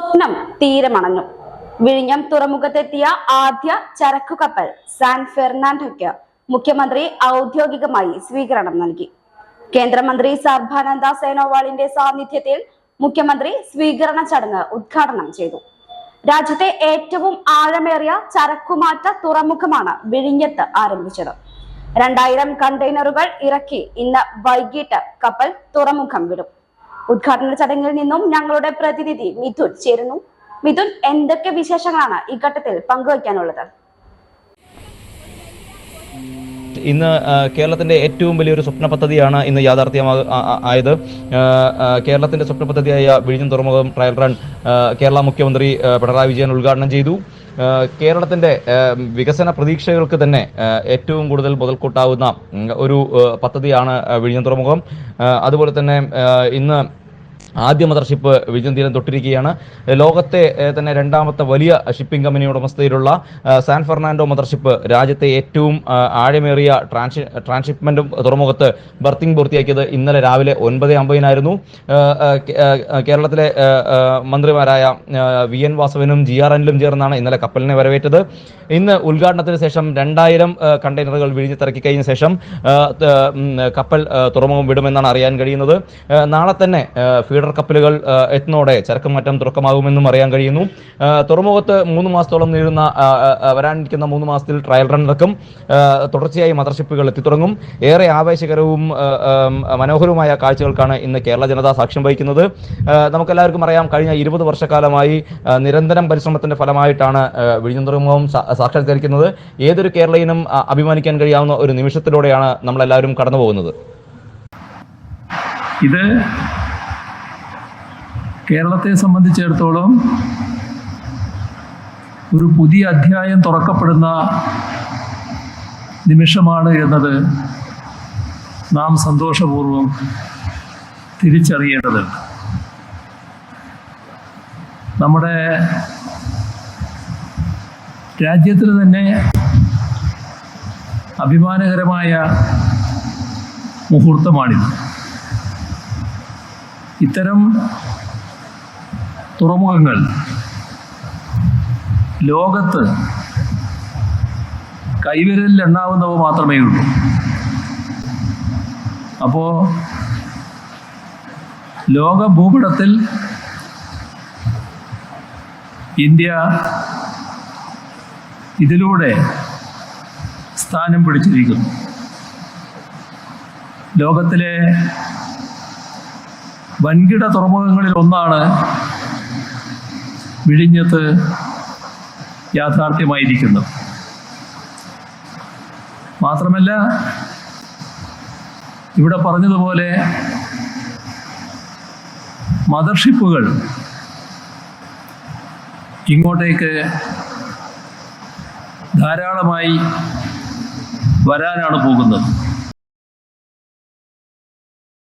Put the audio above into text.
സ്വപ്നം തീരമണഞ്ഞു വിഴിഞ്ഞം തുറമുഖത്തെത്തിയ ആദ്യ ചരക്കു കപ്പൽ സാൻ ഫെർണാണ്ടോയ്ക്ക് മുഖ്യമന്ത്രി ഔദ്യോഗികമായി സ്വീകരണം നൽകി. കേന്ദ്രമന്ത്രി സർബാനന്ദ സേനോവാളിന്റെ സാന്നിധ്യത്തിൽ മുഖ്യമന്ത്രി സ്വീകരണ ചടങ്ങ് ഉദ്ഘാടനം ചെയ്തു. രാജ്യത്തെ ഏറ്റവും ആഴമേറിയ ചരക്കുമാറ്റ തുറമുഖമാണ് വിഴിഞ്ഞത്ത് ആരംഭിച്ചത്. രണ്ടായിരം കണ്ടെയ്നറുകൾ ഇറക്കി ഇന്ന് വൈകിട്ട് കപ്പൽ തുറമുഖം വിടും. ഉദ്ഘാടന ചടങ്ങിൽ നിന്നും ഞങ്ങളുടെ പ്രതിനിധി മിഥുൻ ചേരുന്നു. മിഥുൻ എന്തൊക്കെ വിശേഷങ്ങളാണ് ഈ ഘട്ടത്തിൽ പങ്കുവയ്ക്കാനുള്ളത്? ഇന്ന് കേരളത്തിന്റെ ഏറ്റവും വലിയൊരു സ്വപ്ന പദ്ധതിയാണ് ഇന്ന് യാഥാർത്ഥ്യമാ ആയത്. സ്വപ്ന പദ്ധതിയായ വിഴിഞ്ഞം തുറമുഖം ട്രയൽ റൺ കേരള മുഖ്യമന്ത്രി പിണറായി വിജയൻ ഉദ്ഘാടനം ചെയ്തു. കേരളത്തിന്റെ വികസന പ്രതീക്ഷകൾക്ക് തന്നെ ഏറ്റവും കൂടുതൽ മുതൽക്കൂട്ടാവുന്ന ഒരു പദ്ധതിയാണ് വിഴിഞ്ഞം തുറമുഖം. അതുപോലെ തന്നെ ഇന്ന് ആദ്യ മദർഷിപ്പ് വിജയം തീരം തൊട്ടിരിക്കുകയാണ്. ലോകത്തെ തന്നെ രണ്ടാമത്തെ വലിയ ഷിപ്പിംഗ് കമ്പനി ഉടമസ്ഥയിലുള്ള സാൻ ഫെർണാൻഡോ മദർഷിപ്പ് രാജ്യത്തെ ഏറ്റവും ആഴമേറിയ ട്രാൻഷി ട്രാൻസ്ഷിപ്മെന്റും തുറമുഖത്ത് ബർത്തിങ് പൂർത്തിയാക്കിയത് ഇന്നലെ രാവിലെ ഒൻപത് അമ്പതിനായിരുന്നു. കേരളത്തിലെ മന്ത്രിമാരായ വി എൻ വാസവനും ജി ആർ അനിലും ചേർന്നാണ് ഇന്നലെ കപ്പലിനെ വരവേറ്റത്. ഇന്ന് ഉദ്ഘാടനത്തിന് ശേഷം രണ്ടായിരം കണ്ടെയ്നറുകൾ വിഴിഞ്ഞിറക്കി കഴിഞ്ഞ ശേഷം കപ്പൽ തുറമുഖം വിടുമെന്നാണ് അറിയാൻ കഴിയുന്നത്. നാളെ തന്നെ ഫീഡർ കപ്പലുകൾ എത്തുന്നതോടെ ചരക്കുമാറ്റം തുറക്കമാകുമെന്നും അറിയാൻ കഴിയുന്നു. തുറമുഖത്ത് മൂന്ന് മാസത്തോളം നീളുന്ന വരാനിരിക്കുന്ന മൂന്ന് മാസത്തിൽ ട്രയൽ റൺ നടക്കും. തുടർച്ചയായി മദർഷിപ്പുകൾ എത്തിത്തുടങ്ങും. ഏറെ ആവേശകരവും മനോഹരവുമായ കാഴ്ചകൾക്കാണ് ഇന്ന് കേരള ജനത സാക്ഷ്യം വഹിക്കുന്നത്. നമുക്കെല്ലാവർക്കും അറിയാം കഴിഞ്ഞ ഇരുപത് വർഷക്കാലമായി നിരന്തരം പരിശ്രമത്തിന്റെ ഫലമായിട്ടാണ് വിഴിഞ്ഞം തുറമുഖം സാക്ഷാത്കരിക്കുന്നത്. ഏതൊരു കേരളീയനും അഭിമാനിക്കാൻ കഴിയാവുന്ന ഒരു നിമിഷത്തിലൂടെയാണ് നമ്മളെല്ലാവരും കടന്നുപോകുന്നത്. ഇത് കേരളത്തെ സംബന്ധിച്ചിടത്തോളം ഒരു പുതിയ അധ്യായം തുറക്കപ്പെടുന്ന നിമിഷമാണ് എന്നത് നാം സന്തോഷപൂർവം തിരിച്ചറിയേണ്ടതുണ്ട്. നമ്മുടെ രാജ്യത്തിന് തന്നെ അഭിമാനകരമായ മുഹൂർത്തമാണിത്. ഇത്തരം തുറമുഖങ്ങൾ. ലോകത്ത് കൈവിരലിൽ എണ്ണാവുന്നവ മാത്രമേ ഉള്ളൂ. അപ്പോൾ ലോക ഭൂപടത്തിൽ ഇന്ത്യ ഇതിലൂടെ സ്ഥാനം പിടിച്ചിരിക്കുന്നു. ലോകത്തിലെ വൻകിട തുറമുഖങ്ങളിൽ ഒന്നാണ് വിഴിഞ്ഞത്ത് യാഥാർത്ഥ്യമായിരിക്കുന്നു. മാത്രമല്ല ഇവിടെ പറഞ്ഞതുപോലെ മദർഷിപ്പുകൾ ഇങ്ങോട്ടേക്ക് ധാരാളമായി വരാനാണ് പോകുന്നത്.